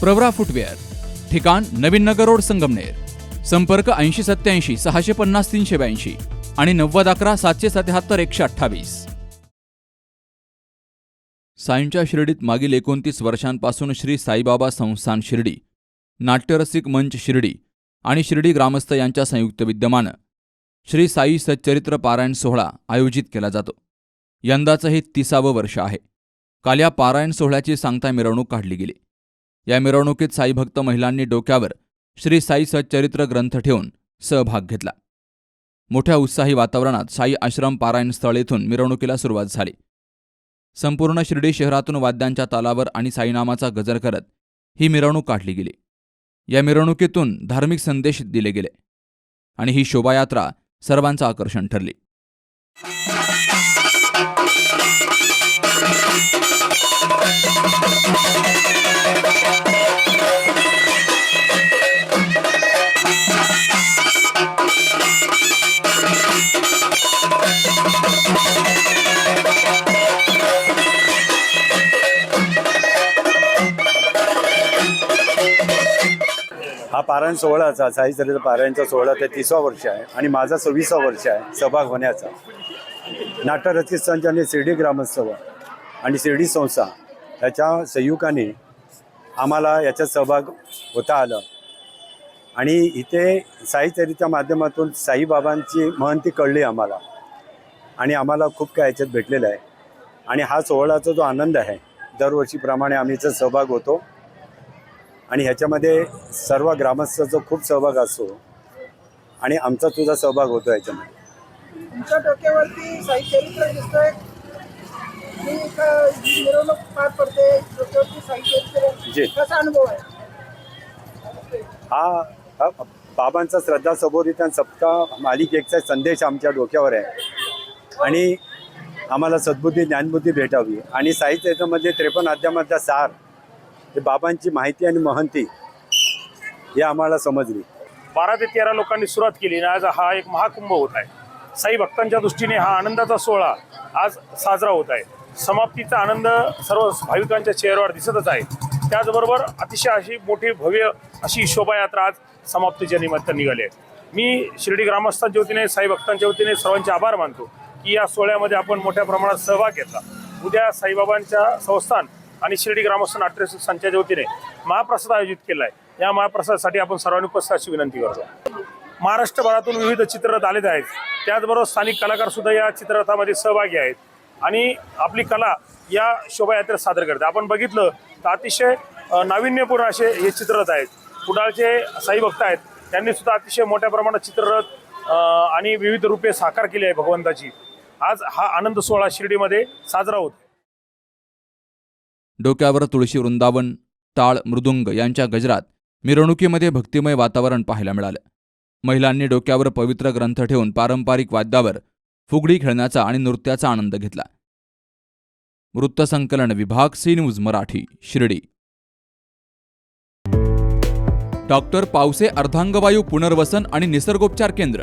Pravara footwear ठिकाण नवीन नगर road Sangamner संपर्क ऐंशी सत्याऐंशी सहाशे पन्नास तीनशे ब्याऐंशी आणि नव्वद अकरा सातशे सत्याहत्तर एकशे अठ्ठावीस. साईंच्या शिर्डीत मागील एकोणतीस वर्षांपासून श्री साईबाबा संस्थान शिर्डी नाट्यरसिक मंच शिर्डी आणि शिर्डी ग्रामस्थ यांच्या संयुक्त विद्यमानं श्री साई सच्चरित्र पारायण सोहळा आयोजित केला जातो. यंदाचं हे तिसावं वर्ष आहे. काल या पारायण सोहळ्याची सांगता मिरवणूक काढली गेली. या मिरवणुकीत साईभक्त महिलांनी डोक्यावर श्री साई सच्चरित्र ग्रंथ ठेवून सहभाग घेतला. मोठ्या उत्साही वातावरणात साई आश्रम पारायण स्थळ येथून मिरवणुकीला सुरुवात झाली. संपूर्ण शिर्डी शहरातून वाद्यांच्या तालावर आणि साईनामाचा गजर करत ही मिरवणूक काढली गेली. या मिरवणुकीतून धार्मिक संदेश दिले गेले आणि ही शोभायात्रा सर्वांचं आकर्षण ठरली. हा पारायण सोहळाचा साई चरित्र पारायणचा सोहळा ते तिसवा वर्ष आहे आणि माझा सव्वीसा वर्ष आहे सहभाग होण्याचा नाट्यरचित संच आणि शिर्डी ग्रामोत्सव आणि शिर्डी संस्था ह्याच्या संयुगाने आम्हाला याच्यात सहभाग होता आलं. आणि इथे साईचरित्या माध्यमातून साईबाबांची महंती कळली आम्हाला. आणि आम्हाला खूप काय याच्यात भेटलेलं आहे. आणि हा सोहळ्याचा जो आनंद आहे दरवर्षीप्रमाणे आम्ही याच्यात सहभाग होतो. आणि ह्याच्यामध्ये सर्व ग्रामस्थाचा खूप सहभाग असतो आणि आमचा तुझा सहभाग होतो याच्यामध्ये तुमच्या डोक्यावरती साहित्यरित्र दिसतंय. आणि एक जी मिरवणूक पार पडते. डोक्यावरती साहित्यरित्र जी. कसा अनुभव आहे? हा बाबांचा श्रद्धा सबोरितान सप्ताह मालिकेचा संदेश आमच्या डोक्यावर आहे. आणि आम्हाला सद्बुद्धी ज्ञानबुद्धी भेटावी. आणि साहित्याच्यामध्ये त्रेपन्न अध्यामातला सार हे बाबांची माहिती आणि महंती हे आम्हाला समजली. बारा ते तेरा लोकांनी सुरुवात केली आणि आज हा एक महाकुंभ होत आहे. साई भक्तांच्या दृष्टीने हा आनंदाचा सोहळा आज साजरा होत आहे. समाप्तीचा आनंद सर्व भाविकांच्या चेहऱ्यावर दिसतच आहे. त्याचबरोबर अतिशय अशी मोठी भव्य अशी शोभायात्रा आज समाप्तीच्या निमित्त निघाली आहे. मी शिर्डी ग्रामस्थांच्या वतीने साई भक्तांच्या वतीने सर्वांचे आभार मानतो. की या सोहळ्यामध्ये आपण मोठ्या प्रमाणात सहभाग घेतला. उद्या साईबाबांच्या संस्थान आणि शिर्डी ग्रामस्थ नाट्य संचाच्या वतीने महाप्रसाद आयोजित केला आहे या महाप्रसादासाठी आपण सर्वांनी उपस्थित अशी विनंती करतो. महाराष्ट्रभरातून विविध चित्ररथ आलेले आहेत. त्याचबरोबर स्थानिक कलाकार सुद्धा या चित्ररथामध्ये सहभागी आहेत. आणि आपली कला या शोभायात्रेत सादर करते आपण बघितलं तर अतिशय नाविन्यपूर्ण असे हे चित्ररथ आहेत. कुडाळचे साई भक्त आहेत. त्यांनी सुद्धा अतिशय मोठ्या प्रमाणात चित्ररथ आणि विविध रूपे साकार केली आहे भगवंताची. आज हा आनंद सोहळा शिर्डीमध्ये साजरा होतो डोक्यावर तुळशी वृंदावन टाळ मृदुंग यांच्या गजरात मिरवणुकीमध्ये भक्तिमय वातावरण पाहायला मिळालं. महिलांनी डोक्यावर पवित्र ग्रंथ ठेवून पारंपरिक वाद्यावर फुगडी खेळण्याचा आणि नृत्याचा आनंद घेतला. वृत्तसंकलन विभाग C news Marathi Shirdi. Doctor Pawase अर्धांगवायू पुनर्वसन आणि निसर्गोपचार केंद्र